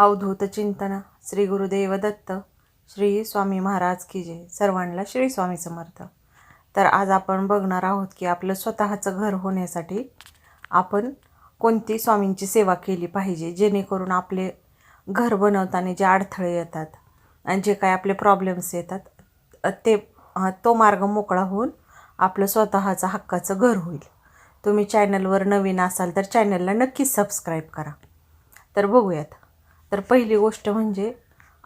अवधूत चिंतन श्री गुरुदेव दत्त श्री स्वामी महाराज की जय. सर्वांना श्री स्वामी समर्थ. तर आज आपण बघणार आहोत की आपलं स्वतःचं घर होण्यासाठी आपण कोणती स्वामींची सेवा केली पाहिजे जेणेकरून आपले घर बनवताना जे अडथळे येतात आणि जे काय आपले प्रॉब्लेम्स येतात ते तो मार्ग मोकळा होऊन आपलं स्वतःचं हक्काचं घर होईल. तुम्ही चॅनलवर नवीन असाल तर चॅनलला नक्कीच सबस्क्राईब करा. तर बघूयात. तर पहिली गोष्ट म्हणजे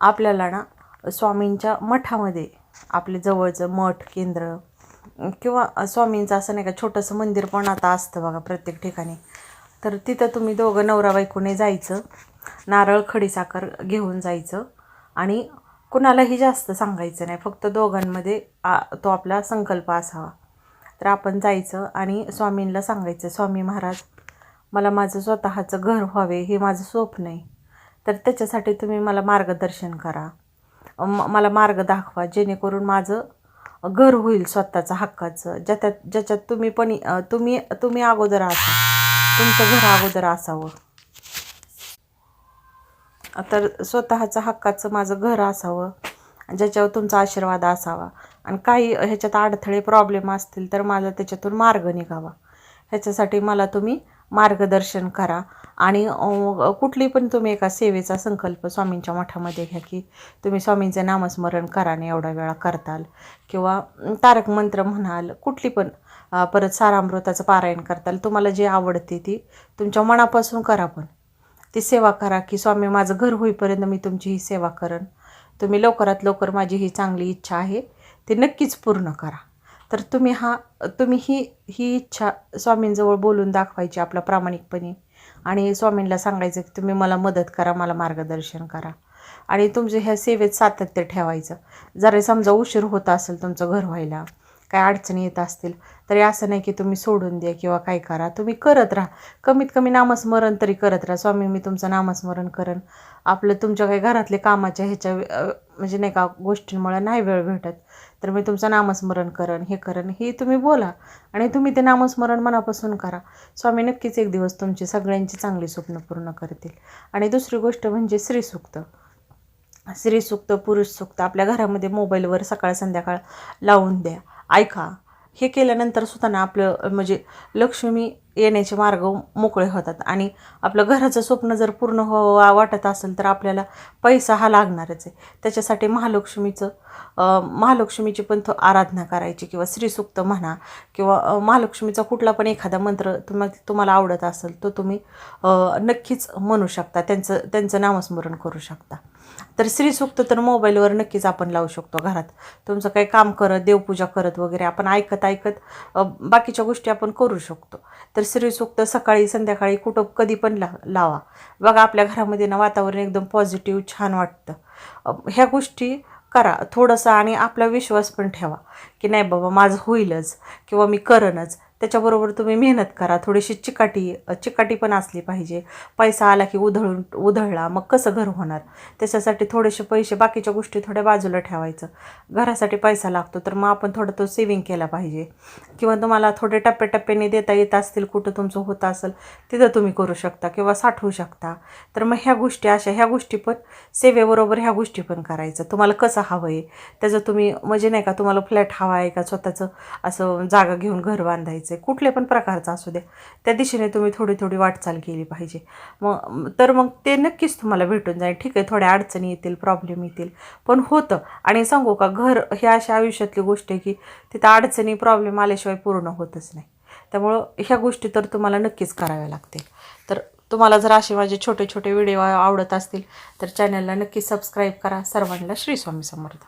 आपल्याला ना स्वामींच्या मठामध्ये आपले जवळचं मठ केंद्र किंवा स्वामींचं असं नाही का छोटंसं मंदिर पण आता असतं बघा प्रत्येक ठिकाणी. तर तिथं तुम्ही दोघं नवरा बायकोने जायचं नारळ खडीसाखर घेऊन जायचं आणि कुणालाही जास्त सांगायचं नाही. फक्त दोघांमध्ये आ, तो आपला संकल्प असावा. तर आपण जायचं आणि स्वामींना सांगायचं स्वामी महाराज मला माझं स्वतःचं घर व्हावे हे माझं स्वप्न आहे. तर त्याच्यासाठी तुम्ही मला मार्गदर्शन करा. म मला मार्ग दाखवा जेणेकरून माझं घर होईल स्वतःचं हक्काचं. ज्याच्यात ज्याच्यात तुम्ही पण तुम्ही तुम्ही अगोदर असा. तुमचं घर अगोदर असावं. तर स्वतःचं हक्काचं माझं घर असावं. ज्याच्यावर तुमचा आशीर्वाद असावा. आणि काही ह्याच्यात अडथळे प्रॉब्लेम असतील तर माझा त्याच्यातून मार्ग निघावा. ह्याच्यासाठी मला तुम्ही मार्गदर्शन करा. आणि कुठली पण तुम्ही एका सेवेचा संकल्प स्वामींच्या मठामध्ये घ्या की तुम्ही स्वामींचे नामस्मरण करा आणि एवढा वेळा करताल. किंवा तारक मंत्र म्हणाल कुठली पण परत सारामृताचं पारायण करताल तुम्हाला जे आवडते ती तुमच्या मनापासून करा पण. ती सेवा करा की स्वामी माझं घर होईपर्यंत मी तुमची ही सेवा करेन. तुम्ही लवकरात लवकर माझी ही चांगली इच्छा आहे. ती नक्कीच पूर्ण करा. तर तुम्ही हा तुम्ही ही ही इच्छा स्वामींजवळ बोलून दाखवायची आपल्या प्रामाणिकपणे. आणि स्वामींना सांगायचं की तुम्ही मला मदत करा मला मार्गदर्शन करा. आणि तुमच्या ह्या सेवेत सातत्य ठेवायचं. जर समजा उशीर होत असेल तुमचं घर व्हायला काय अडचणी येत असतील तरी असं नाही की तुम्ही सोडून द्या किंवा काय करा. तुम्ही करत राहा. कमीत कमी नामस्मरण तरी करत राहा. स्वामी मी तुमचं नामस्मरण करेन. आपलं तुमच्या काही घरातले कामाच्या ह्याच्या म्हणजे नाही का गोष्टींमुळे नाही वेळ भेटत. तर मी तुमचं नामस्मरण करण हे करण हे तुम्ही बोला. आणि तुम्ही ते नामस्मरण मनापासून करा. स्वामी नक्कीच एक दिवस तुमची सगळ्यांची चांगली स्वप्न पूर्ण करतील. आणि दुसरी गोष्ट म्हणजे श्रीसूक्त. स्त्रीसूक्त पुरुषसूक्त आपल्या घरामध्ये मोबाईलवर सकाळ संध्याकाळ लावून द्या. ऐका हे केल्यानंतर सुद्धा ना आपलं म्हणजे लक्ष्मी येण्याचे मार्ग मोकळे होतात. आणि आपलं घराचं स्वप्न जर पूर्ण हो वाटत असेल तर आपल्याला पैसा हा लागणारच आहे. त्याच्यासाठी महालक्ष्मीचं महालक्ष्मीची पण आराधना करायची किंवा श्रीसूक्त म्हणा किंवा महालक्ष्मीचा कुठला पण एखादा मंत्र तुम्हा तुम्हाला आवडत असेल तो तुम्ही नक्कीच म्हणू शकता. त्यांचं त्यांचं नामस्मरण करू शकता. तर श्रीसूक्त तर मोबाईलवर नक्कीच आपण लावू शकतो घरात. तुमचं काही काम करत देवपूजा करत वगैरे आपण ऐकत ऐकत बाकीच्या गोष्टी आपण करू शकतो. तर श्रीसूक्त सकाळी संध्याकाळी कुठं कधी पण ला लावा. बघा आपल्या घरामध्ये ना वातावरण एकदम पॉझिटिव्ह छान वाटतं. ह्या गोष्टी करा थोडंसं आणि आपला विश्वास पण ठेवा. की नाही बाबा माझं होईलच किंवा मी करणच. त्याच्याबरोबर तुम्ही मेहनत करा. थोडीशी चिकाटी चिकाटी पण असली पाहिजे. पैसा आला की उधळून उधळला मग कसं घर होणार? त्याच्यासाठी थोडेसे पैसे बाकीच्या गोष्टी थोड्या बाजूला ठेवायचं. घरासाठी पैसा लागतो तर मग आपण थोडं तो सेविंग केला पाहिजे. किंवा तुम्हाला थोडे टप्प्याटप्प्याने देता येत असतील कुठं तुमचं होत असेल तिथं तुम्ही करू शकता किंवा साठवू शकता. तर मग ह्या गोष्टी अशा ह्या गोष्टी पण सेवेबरोबर ह्या गोष्टी पण करायचं. तुम्हाला कसं हवं आहे त्याचं तुम्ही म्हणजे नाही का तुम्हाला फ्लॅट हवा आहे का स्वतःचं? असं जागा घेऊन घर बांधायचं. आहे कुठल्या पण प्रकारचं असू द्या. त्या दिशेने तुम्ही थोडी थोडी वाटचाल केली पाहिजे. मग तर मग ते नक्कीच तुम्हाला भेटून जाईल. ठीक आहे थोड्या अडचणी येतील प्रॉब्लेम येतील. पण होतं. आणि सांगू का घर हे अशा आयुष्यातली गोष्ट आहे की तिथं अडचणी प्रॉब्लेम आल्याशिवाय पूर्ण होतच नाही. त्यामुळं ह्या गोष्टी तर तुम्हाला नक्कीच कराव्या लागतील. तर तुम्हाला जर असे माझे छोटे छोटे व्हिडिओ आवडत असतील तर चॅनलला नक्की सबस्क्राईब करा. सर्वांना श्री स्वामी समर्थ.